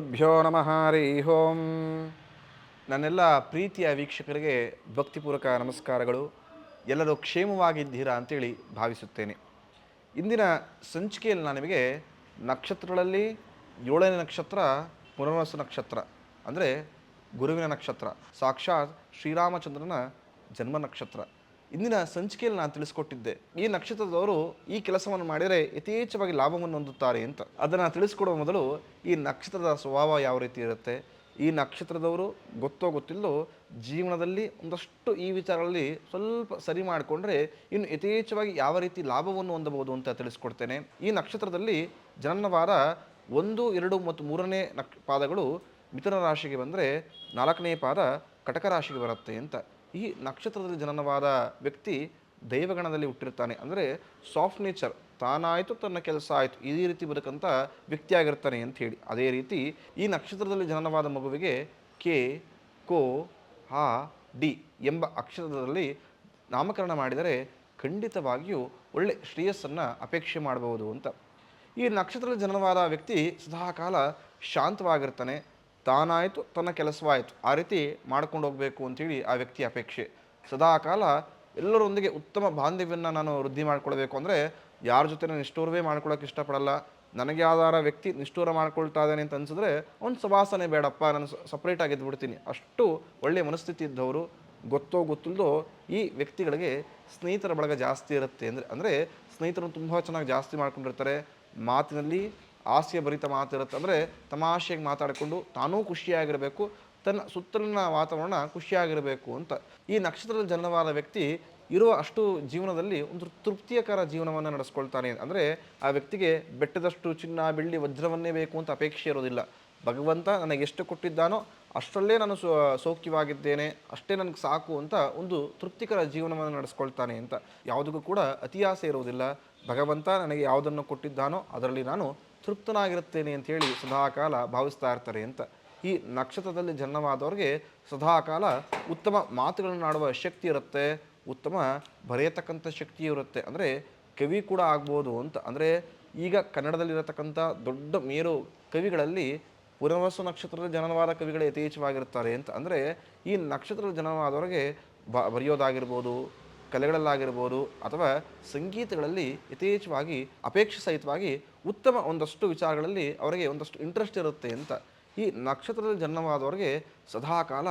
ಗುರುಭ್ಯೋ ನಮಃ, ಹರಿ ಓಂ. ನನ್ನೆಲ್ಲ ಪ್ರೀತಿಯ ವೀಕ್ಷಕರಿಗೆ ಭಕ್ತಿಪೂರ್ವಕ ನಮಸ್ಕಾರಗಳು. ಎಲ್ಲರೂ ಕ್ಷೇಮವಾಗಿದ್ದೀರಾ ಅಂತೇಳಿ ಭಾವಿಸುತ್ತೇನೆ. ಇಂದಿನ ಸಂಚಿಕೆಯಲ್ಲಿ ನಾನು ನಿಮಗೆ ನಕ್ಷತ್ರಗಳಲ್ಲಿ ಏಳನೇ ನಕ್ಷತ್ರ, ಪುನರ್ವಸು ನಕ್ಷತ್ರ, ಅಂದರೆ ಗುರುವಿನ ನಕ್ಷತ್ರ, ಸಾಕ್ಷಾತ್ ಶ್ರೀರಾಮಚಂದ್ರನ ಜನ್ಮ ನಕ್ಷತ್ರ. ಇಂದಿನ ಸಂಚಿಕೆಯಲ್ಲಿ ನಾನು ತಿಳಿಸ್ಕೊಟ್ಟಿದ್ದೆ, ಈ ನಕ್ಷತ್ರದವರು ಈ ಕೆಲಸವನ್ನು ಮಾಡಿದರೆ ಯಥೇಚ್ಛವಾಗಿ ಲಾಭವನ್ನು ಹೊಂದುತ್ತಾರೆ ಅಂತ. ಅದನ್ನು ತಿಳಿಸ್ಕೊಡುವ ಮೊದಲು ಈ ನಕ್ಷತ್ರದ ಸ್ವಭಾವ ಯಾವ ರೀತಿ ಇರುತ್ತೆ? ಈ ನಕ್ಷತ್ರದವರು ಗೊತ್ತೋ ಗೊತ್ತಿಲ್ಲೋ ಜೀವನದಲ್ಲಿ ಒಂದಷ್ಟು ಈ ವಿಚಾರಗಳಲ್ಲಿ ಸ್ವಲ್ಪ ಸರಿ ಮಾಡಿಕೊಂಡ್ರೆ ಇನ್ನು ಯಥೇಚ್ಛವಾಗಿ ಯಾವ ರೀತಿ ಲಾಭವನ್ನು ಹೊಂದಬಹುದು ಅಂತ ತಿಳಿಸ್ಕೊಡ್ತೇನೆ. ಈ ನಕ್ಷತ್ರದಲ್ಲಿ ಜನನವಾರ ಒಂದು, ಎರಡು ಮತ್ತು ಮೂರನೇ ನಕ್ ಪಾದಗಳು ಮಿಥುನ ರಾಶಿಗೆ ಬಂದರೆ ನಾಲ್ಕನೇ ಪಾದ ಕಟಕ ರಾಶಿಗೆ ಬರುತ್ತೆ ಅಂತ. ಈ ನಕ್ಷತ್ರದಲ್ಲಿ ಜನನವಾದ ವ್ಯಕ್ತಿ ದೈವಗಣದಲ್ಲಿ ಹುಟ್ಟಿರ್ತಾನೆ ಅಂದರೆ ಸಾಫ್ಟ್ ನೇಚರ್ ತಾನಾಯಿತು ತನ್ನ ಕೆಲಸ ಆಯಿತು ಈ ರೀತಿ ಬದುಕಂಥ ವ್ಯಕ್ತಿಯಾಗಿರ್ತಾನೆ ಅಂತ ಹೇಳಿ. ಅದೇ ರೀತಿ ಈ ನಕ್ಷತ್ರದಲ್ಲಿ ಜನನವಾದ ಮಗುವಿಗೆ ಕೆ, ಕೋ, ಹಾ, ಡಿ ಎಂಬ ಅಕ್ಷರದಲ್ಲಿ ನಾಮಕರಣ ಮಾಡಿದರೆ ಖಂಡಿತವಾಗಿಯೂ ಒಳ್ಳೆ ಶ್ರೇಯಸ್ಸನ್ನು ಅಪೇಕ್ಷೆ ಮಾಡಬಹುದು ಅಂತ. ಈ ನಕ್ಷತ್ರದಲ್ಲಿ ಜನನವಾದ ವ್ಯಕ್ತಿ ಸದಾಕಾಲ ಶಾಂತವಾಗಿರ್ತಾನೆ. ತಾನಾಯಿತು, ತನ್ನ ಕೆಲಸವಾಯಿತು. ಆ ರೀತಿ ಮಾಡ್ಕೊಂಡು ಹೋಗಬೇಕು ಅಂತೇಳಿ ಆ ವ್ಯಕ್ತಿಯ ಅಪೇಕ್ಷೆ. ಸದಾಕಾಲ ಎಲ್ಲರೊಂದಿಗೆ ಉತ್ತಮ ಬಾಂಧವ್ಯವನ್ನು ನಾನು ವೃದ್ಧಿ ಮಾಡ್ಕೊಳ್ಬೇಕು ಅಂದರೆ ಯಾರ ಜೊತೆ ನಾನು ನಿಷ್ಠೂರವೇ ಮಾಡ್ಕೊಳ್ಳೋಕೆ ಇಷ್ಟಪಡಲ್ಲ. ನನಗೆ ಆಧಾರ ವ್ಯಕ್ತಿ ನಿಷ್ಠೂರ ಮಾಡ್ಕೊಳ್ತಾ ಇದ್ದಾನೆ ಅಂತ ಅನ್ಸಿದ್ರೆ ಒಂದು ಸವಾಸನೆ ಬೇಡಪ್ಪ, ನಾನು ಸಪ್ರೇಟಾಗಿ ಬಿಡ್ತೀನಿ ಅಷ್ಟು ಒಳ್ಳೆಯ ಮನಸ್ಥಿತಿ ಇದ್ದವರು. ಗೊತ್ತೋ ಗೊತ್ತಿಲ್ಲದೋ ಈ ವ್ಯಕ್ತಿಗಳಿಗೆ ಸ್ನೇಹಿತರ ಬಳಗ ಜಾಸ್ತಿ ಇರುತ್ತೆ ಅಂದರೆ ಅಂದರೆ ಸ್ನೇಹಿತರನ್ನು ತುಂಬ ಚೆನ್ನಾಗಿ ಜಾಸ್ತಿ ಮಾಡ್ಕೊಂಡಿರ್ತಾರೆ. ಮಾತಿನಲ್ಲಿ ಹಾಸ್ಯ ಭರಿತ ಮಾತಿರುತ್ತೆ ಅಂದರೆ ತಮಾಷೆಗೆ ಮಾತಾಡಿಕೊಂಡು ತಾನೂ ಖುಷಿಯಾಗಿರಬೇಕು, ತನ್ನ ಸುತ್ತಲಿನ ವಾತಾವರಣ ಖುಷಿಯಾಗಿರಬೇಕು ಅಂತ. ಈ ನಕ್ಷತ್ರದ ಜನವಾದ ವ್ಯಕ್ತಿ ಇರುವ ಅಷ್ಟು ಜೀವನದಲ್ಲಿ ಒಂದು ತೃಪ್ತಿಯಕರ ಜೀವನವನ್ನು ನಡೆಸ್ಕೊಳ್ತಾನೆ. ಅಂದರೆ ಆ ವ್ಯಕ್ತಿಗೆ ಬೆಟ್ಟದಷ್ಟು ಚಿನ್ನ, ಬೆಳ್ಳಿ, ವಜ್ರವನ್ನೇ ಬೇಕು ಅಂತ ಅಪೇಕ್ಷೆ ಇರೋದಿಲ್ಲ. ಭಗವಂತ ನನಗೆ ಎಷ್ಟು ಕೊಟ್ಟಿದ್ದಾನೋ ಅಷ್ಟರಲ್ಲೇ ನಾನು ಸೊ, ಸೌಖ್ಯವಾಗಿದ್ದೇನೆ, ಅಷ್ಟೇ ನನಗೆ ಸಾಕು ಅಂತ ಒಂದು ತೃಪ್ತಿಕರ ಜೀವನವನ್ನು ನಡೆಸ್ಕೊಳ್ತಾನೆ ಅಂತ. ಯಾವುದಕ್ಕೂ ಕೂಡ ಅತಿಯಾಸೆ ಇರುವುದಿಲ್ಲ. ಭಗವಂತ ನನಗೆ ಯಾವುದನ್ನು ಕೊಟ್ಟಿದ್ದಾನೋ ಅದರಲ್ಲಿ ನಾನು ತೃಪ್ತನಾಗಿರುತ್ತೇನೆ ಅಂತ ಹೇಳಿ ಸದಾಕಾಲ ಭಾವಿಸ್ತಾ ಇರ್ತಾರೆ ಅಂತ. ಈ ನಕ್ಷತ್ರದಲ್ಲಿ ಜನ್ಮವಾದವ್ರಿಗೆ ಸದಾಕಾಲ ಉತ್ತಮ ಮಾತುಗಳನ್ನು ಆಡುವ ಶಕ್ತಿ ಇರುತ್ತೆ, ಉತ್ತಮ ಬರೆಯತಕ್ಕಂಥ ಶಕ್ತಿ ಇರುತ್ತೆ. ಅಂದರೆ ಕವಿ ಕೂಡ ಆಗ್ಬೋದು ಅಂತ. ಅಂದರೆ ಈಗ ಕನ್ನಡದಲ್ಲಿರತಕ್ಕಂಥ ದೊಡ್ಡ ಮೇರು ಕವಿಗಳಲ್ಲಿ ಪುನರ್ವಸು ನಕ್ಷತ್ರದ ಜನನವಾದ ಕವಿಗಳು ಯಥೇಚ್ಛವಾಗಿರ್ತಾರೆ ಅಂತ. ಅಂದರೆ ಈ ನಕ್ಷತ್ರದ ಜನನವಾದವರಿಗೆ ಬ ಬರೆಯೋದಾಗಿರ್ಬೋದು ಕಲೆಗಳಲ್ಲಾಗಿರ್ಬೋದು ಅಥವಾ ಸಂಗೀತಗಳಲ್ಲಿ ಯಥೇಚ್ಛವಾಗಿ, ಅಪೇಕ್ಷೆ ಸಹಿತವಾಗಿ ಉತ್ತಮ ಒಂದಷ್ಟು ವಿಚಾರಗಳಲ್ಲಿ ಅವರಿಗೆ ಒಂದಷ್ಟು ಇಂಟ್ರೆಸ್ಟ್ ಇರುತ್ತೆ ಅಂತ ಈ ನಕ್ಷತ್ರದಲ್ಲಿ ಜನ್ಮವಾದವರಿಗೆ ಸದಾಕಾಲ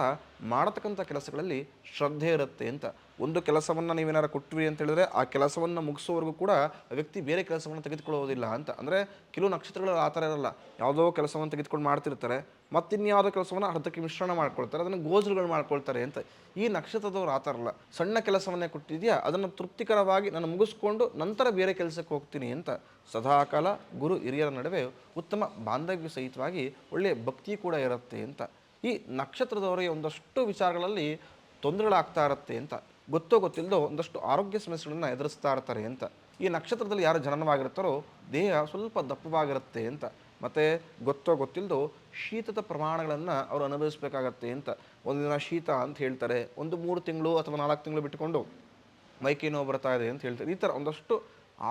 ಮಾಡತಕ್ಕಂಥ ಕೆಲಸಗಳಲ್ಲಿ ಶ್ರದ್ಧೆ ಇರುತ್ತೆ ಅಂತ. ಒಂದು ಕೆಲಸವನ್ನು ನೀವೇನಾರು ಕೊಟ್ವಿ ಅಂತ ಹೇಳಿದ್ರೆ ಆ ಕೆಲಸವನ್ನು ಮುಗಿಸೋವರೆಗೂ ಕೂಡ ವ್ಯಕ್ತಿ ಬೇರೆ ಕೆಲಸವನ್ನು ತೆಗೆದುಕೊಳ್ಳೋದಿಲ್ಲ ಅಂತ. ಅಂದರೆ ಕೆಲವು ನಕ್ಷತ್ರಗಳು ಆ ಥರ ಇರಲ್ಲ. ಯಾವುದೋ ಕೆಲಸವನ್ನು ತೆಗೆದುಕೊಂಡು ಮಾಡ್ತಿರ್ತಾರೆ, ಮತ್ತಿನ್ಯಾವುದೋ ಕೆಲಸವನ್ನು ಅರ್ಧಕ್ಕೆ ಮಿಶ್ರಣ ಮಾಡ್ಕೊಳ್ತಾರೆ, ಅದನ್ನು ಗೋಜುಗಳು ಮಾಡ್ಕೊಳ್ತಾರೆ ಅಂತ. ಈ ನಕ್ಷತ್ರದವ್ರು ಆ ಥರ ಅಲ್ಲ. ಸಣ್ಣ ಕೆಲಸವನ್ನೇ ಕೊಟ್ಟಿದೆಯಾ, ಅದನ್ನು ತೃಪ್ತಿಕರವಾಗಿ ನಾನು ಮುಗಿಸ್ಕೊಂಡು ನಂತರ ಬೇರೆ ಕೆಲಸಕ್ಕೆ ಹೋಗ್ತೀನಿ ಅಂತ. ಸದಾಕಾಲ ಗುರು ಹಿರಿಯರ ನಡುವೆ ಉತ್ತಮ ಬಾಂಧವ್ಯ ಸಹಿತವಾಗಿ ಒಳ್ಳೆಯ ಭಕ್ತಿ ಕೂಡ ಇರುತ್ತೆ ಅಂತ. ಈ ನಕ್ಷತ್ರದವರಿಗೆ ಒಂದಷ್ಟು ವಿಚಾರಗಳಲ್ಲಿ ತೊಂದರೆಗಳಾಗ್ತಾ ಇರುತ್ತೆ ಅಂತ. ಗೊತ್ತೋ ಗೊತ್ತಿಲ್ಲದೋ ಒಂದಷ್ಟು ಆರೋಗ್ಯ ಸಮಸ್ಯೆಗಳನ್ನು ಎದುರಿಸ್ತಾ ಇರ್ತಾರೆ ಅಂತ. ಈ ನಕ್ಷತ್ರದಲ್ಲಿ ಯಾರು ಜನನವಾಗಿರ್ತಾರೋ ದೇಹ ಸ್ವಲ್ಪ ದಪ್ಪವಾಗಿರುತ್ತೆ ಅಂತ. ಮತ್ತು ಗೊತ್ತೋ ಗೊತ್ತಿಲ್ಲದೋ ಶೀತದ ಪ್ರಮಾಣಗಳನ್ನು ಅವರು ಅನುಭವಿಸಬೇಕಾಗತ್ತೆ ಅಂತ. ಒಂದು ದಿನ ಶೀತ ಅಂತ ಹೇಳ್ತಾರೆ, ಒಂದು ಮೂರು ತಿಂಗಳು ಅಥವಾ ನಾಲ್ಕು ತಿಂಗಳು ಬಿಟ್ಟುಕೊಂಡು ಮೈಕೈ ನೋವು ಬರ್ತಾ ಇದೆ ಅಂತ ಹೇಳ್ತಾರೆ. ಈ ಥರ ಒಂದಷ್ಟು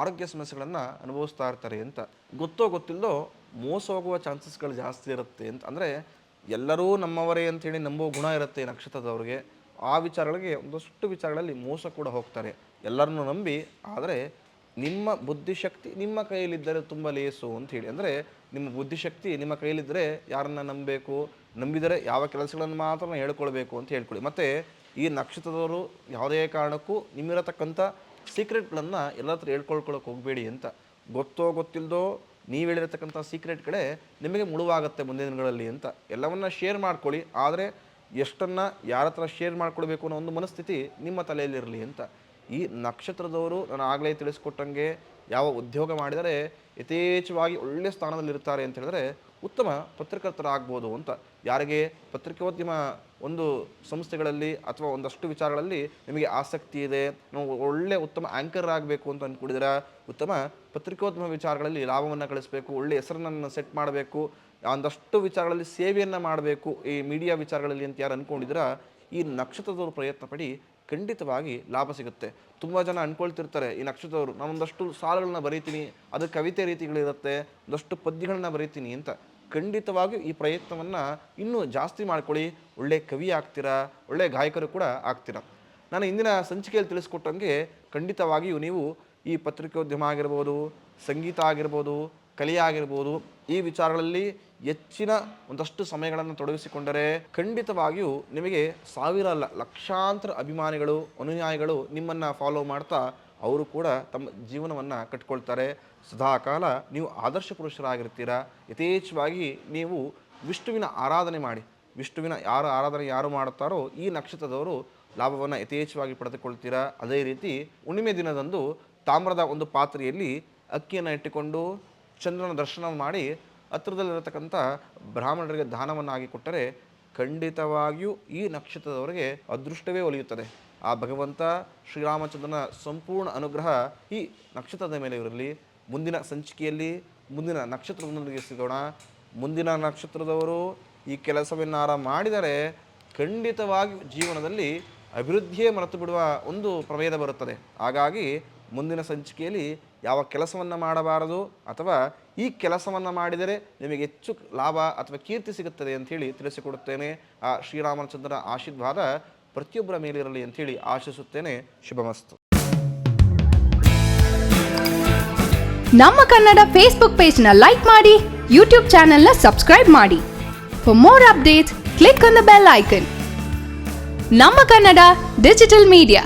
ಆರೋಗ್ಯ ಸಮಸ್ಯೆಗಳನ್ನು ಅನುಭವಿಸ್ತಾ ಇರ್ತಾರೆ ಅಂತ. ಗೊತ್ತೋ ಗೊತ್ತಿಲ್ಲದೋ ಮೋಸ ಹೋಗುವ ಚಾನ್ಸಸ್ಗಳು ಜಾಸ್ತಿ ಇರುತ್ತೆ ಅಂತ. ಅಂದರೆ ಎಲ್ಲರೂ ನಮ್ಮವರೇ ಅಂತೇಳಿ ನಂಬುವ ಗುಣ ಇರುತ್ತೆ ನಕ್ಷತ್ರದವ್ರಿಗೆ. ಆ ವಿಚಾರಗಳಿಗೆ, ಒಂದಷ್ಟು ವಿಚಾರಗಳಲ್ಲಿ ಮೋಸ ಕೂಡ ಹೋಗ್ತಾರೆ. ಎಲ್ಲರನ್ನೂ ನಂಬಿ, ಆದರೆ ನಿಮ್ಮ ಬುದ್ಧಿಶಕ್ತಿ ನಿಮ್ಮ ಕೈಯಲ್ಲಿದ್ದರೆ ತುಂಬ ಲೇಸು ಹೇಳಿ ಅಂದರೆ ನಿಮ್ಮ ಬುದ್ಧಿಶಕ್ತಿ ನಿಮ್ಮ ಕೈಯಲ್ಲಿದ್ದರೆ ಯಾರನ್ನ ನಂಬಬೇಕು, ನಂಬಿದರೆ ಯಾವ ಕೆಲಸಗಳನ್ನು ಮಾತ್ರ ಹೇಳ್ಕೊಳ್ಬೇಕು ಅಂತ ಹೇಳ್ಕೊಳ್ಳಿ. ಮತ್ತು ಈ ನಕ್ಷತ್ರದವರು ಯಾವುದೇ ಕಾರಣಕ್ಕೂ ನಿಮ್ಮಿರತಕ್ಕಂಥ ಸೀಕ್ರೆಟ್ಗಳನ್ನು ಎಲ್ಲ ಹತ್ರ ಹೇಳ್ಕೊಳ್ಕೊಳಕ್ಕೆ ಹೋಗಬೇಡಿ ಅಂತ. ಗೊತ್ತೋ ಗೊತ್ತಿಲ್ಲದೋ ನೀವು ಹೇಳಿರತಕ್ಕಂಥ ಸೀಕ್ರೆಟ್ಗಳೇ ನಿಮಗೆ ಮುಳುವಾಗುತ್ತೆ ಮುಂದಿನ ದಿನಗಳಲ್ಲಿ ಅಂತ ಎಲ್ಲವನ್ನ ಶೇರ್ ಮಾಡ್ಕೊಳ್ಳಿ. ಆದರೆ ಎಷ್ಟನ್ನು ಯಾರ ಹತ್ರ ಶೇರ್ ಮಾಡ್ಕೊಳ್ಬೇಕು ಅನ್ನೋ ಒಂದು ಮನಸ್ಥಿತಿ ನಿಮ್ಮ ತಲೆಯಲ್ಲಿರಲಿ ಅಂತ. ಈ ನಕ್ಷತ್ರದವರು ನಾನು ಆಗಲೇ ತಿಳಿಸ್ಕೊಟ್ಟಂಗೆ ಯಾವ ಉದ್ಯೋಗ ಮಾಡಿದರೆ ಯಥೇಚ್ಛವಾಗಿ ಒಳ್ಳೆಯ ಸ್ಥಾನದಲ್ಲಿರ್ತಾರೆ ಅಂತ ಹೇಳಿದ್ರೆ ಉತ್ತಮ ಪತ್ರಕರ್ತರಾಗ್ಬೋದು ಅಂತ ಯಾರಿಗೆ ಪತ್ರಿಕೋದ್ಯಮ ಒಂದು ಸಂಸ್ಥೆಗಳಲ್ಲಿ ಅಥವಾ ಒಂದಷ್ಟು ವಿಚಾರಗಳಲ್ಲಿ ನಿಮಗೆ ಆಸಕ್ತಿ ಇದೆ, ನಾವು ಒಳ್ಳೆ ಉತ್ತಮ ಆ್ಯಂಕರ್ ಆಗಬೇಕು ಅಂತ ಅಂದ್ಕೊಂಡಿದ್ದೀರಾ ಉತ್ತಮ ಪತ್ರಿಕೋದ್ಯಮ ವಿಚಾರಗಳಲ್ಲಿ ಲಾಭವನ್ನು ಗಳಿಸಬೇಕು, ಒಳ್ಳೆ ಹೆಸರನ್ನು ಸೆಟ್ ಮಾಡಬೇಕು, ಒಂದಷ್ಟು ವಿಚಾರಗಳಲ್ಲಿ ಸೇವೆಯನ್ನು ಮಾಡಬೇಕು ಈ ಮೀಡಿಯಾ ವಿಚಾರಗಳಲ್ಲಿ ಅಂತ ಯಾರು ಅಂದ್ಕೊಂಡಿದ್ದೀರಾ ಈ ನಕ್ಷತ್ರದವರು ಪ್ರಯತ್ನ ಪಡಿ ಖಂಡಿತವಾಗಿ ಲಾಭ ಸಿಗುತ್ತೆ. ತುಂಬ ಜನ ಅನ್ಕೊಳ್ತಿರ್ತಾರೆ, ಈ ನಕ್ಷತ್ರವರು ನಾನೊಂದಷ್ಟು ಸಾಲುಗಳನ್ನ ಬರೀತೀನಿ, ಅದು ಕವಿತೆ ರೀತಿಗಳಿರುತ್ತೆ, ಒಂದಷ್ಟು ಪದ್ಯಗಳನ್ನ ಬರೀತೀನಿ ಅಂತ. ಖಂಡಿತವಾಗಿಯೂ ಈ ಪ್ರಯತ್ನವನ್ನು ಇನ್ನೂ ಜಾಸ್ತಿ ಮಾಡ್ಕೊಳ್ಳಿ. ಒಳ್ಳೆ ಕವಿ ಆಗ್ತೀರಾ, ಒಳ್ಳೆ ಗಾಯಕರು ಕೂಡ ಆಗ್ತೀರಾ. ನಾನು ಇಂದಿನ ಸಂಚಿಕೆಯಲ್ಲಿ ತಿಳಿಸ್ಕೊಟ್ಟಂಗೆ ಖಂಡಿತವಾಗಿಯೂ ನೀವು ಈ ಪತ್ರಿಕೋದ್ಯಮ ಆಗಿರ್ಬೋದು, ಸಂಗೀತ ಆಗಿರ್ಬೋದು ಕಲೆ ಆಗಿರ್ಬೋದು ಈ ವಿಚಾರಗಳಲ್ಲಿ ಹೆಚ್ಚಿನ ಒಂದಷ್ಟು ಸಮಯಗಳನ್ನು ತೊಡಗಿಸಿಕೊಂಡರೆ ಖಂಡಿತವಾಗಿಯೂ ನಿಮಗೆ ಸಾವಿರ ಲಕ್ಷಾಂತರ ಅಭಿಮಾನಿಗಳು, ಅನುಯಾಯಿಗಳು ನಿಮ್ಮನ್ನು ಫಾಲೋ ಮಾಡ್ತಾ ಅವರು ಕೂಡ ತಮ್ಮ ಜೀವನವನ್ನು ಕಟ್ಕೊಳ್ತಾರೆ. ಸದಾಕಾಲ ನೀವು ಆದರ್ಶ ಪುರುಷರಾಗಿರ್ತೀರಾ? ಯಥೇಚ್ಛವಾಗಿ ನೀವು ವಿಷ್ಣುವಿನ ಆರಾಧನೆ ಮಾಡಿ. ವಿಷ್ಣುವಿನ ಯಾರು ಆರಾಧನೆ ಯಾರು ಮಾಡುತ್ತಾರೋ ಈ ನಕ್ಷತ್ರದವರು ಲಾಭವನ್ನು ಯಥೇಚ್ಛವಾಗಿ ಪಡೆದುಕೊಳ್ತೀರಾ? ಅದೇ ರೀತಿ ಹುಣ್ಣಿಮೆ ದಿನದಂದು ತಾಮ್ರದ ಒಂದು ಪಾತ್ರೆಯಲ್ಲಿ ಅಕ್ಕಿಯನ್ನು ಇಟ್ಟುಕೊಂಡು ಚಂದ್ರನ ದರ್ಶನ ಮಾಡಿ ಹತ್ರದಲ್ಲಿರತಕ್ಕಂಥ ಬ್ರಾಹ್ಮಣರಿಗೆ ದಾನವನ್ನಾಗಿ ಕೊಟ್ಟರೆ ಖಂಡಿತವಾಗಿಯೂ ಈ ನಕ್ಷತ್ರದವರಿಗೆ ಅದೃಷ್ಟವೇ ಒಲಿಯುತ್ತದೆ. ಆ ಭಗವಂತ ಶ್ರೀರಾಮಚಂದ್ರನ ಸಂಪೂರ್ಣ ಅನುಗ್ರಹ ಈ ನಕ್ಷತ್ರದ ಮೇಲೆ ಇರಲಿ. ಮುಂದಿನ ಸಂಚಿಕೆಯಲ್ಲಿ ಮುಂದಿನ ನಕ್ಷತ್ರದೊಂದಿಗೆ ಸಿಗೋಣ. ಮುಂದಿನ ನಕ್ಷತ್ರದವರು ಈ ಕೆಲಸವನ್ನಾರ ಮಾಡಿದರೆ ಖಂಡಿತವಾಗಿ ಜೀವನದಲ್ಲಿ ಅಭಿವೃದ್ಧಿಯೇ ಮರೆತು ಬಿಡುವ ಒಂದು ಪ್ರಭೇದ ಬರುತ್ತದೆ. ಹಾಗಾಗಿ ಮುಂದಿನ ಸಂಚಿಕೆಯಲ್ಲಿ ಯಾವ ಕೆಲಸವನ್ನು ಮಾಡಬಾರದು ಅಥವಾ ಈ ಕೆಲಸವನ್ನು ಮಾಡಿದರೆ ನಿಮಗೆ ಹೆಚ್ಚು ಲಾಭ ಅಥವಾ ಕೀರ್ತಿ ಸಿಗುತ್ತದೆ ಅಂಥೇಳಿ ತಿಳಿಸಿಕೊಡುತ್ತೇನೆ. ಆ ಶ್ರೀರಾಮಚಂದ್ರನ ಆಶೀರ್ವಾದ ಪ್ರತಿಯೊಬ್ಬರ ಮೇಲಿರಲಿ ಅಂಥೇಳಿ ಆಶಿಸುತ್ತೇನೆ. ಶುಭಮಸ್ತು. ನಮ್ಮ ಕನ್ನಡ ಫೇಸ್ಬುಕ್ ಪೇಜ್ನ ಲೈಕ್ ಮಾಡಿ ಯೂಟ್ಯೂಬ್ ಚಾನೆಲ್ನ ಸಬ್ಸ್ಕ್ರೈಬ್ ಮಾಡಿ. For more updates click on the bell icon ನಮ್ಮ ಕನ್ನಡ ಡಿಜಿಟಲ್ ಮೀಡಿಯಾ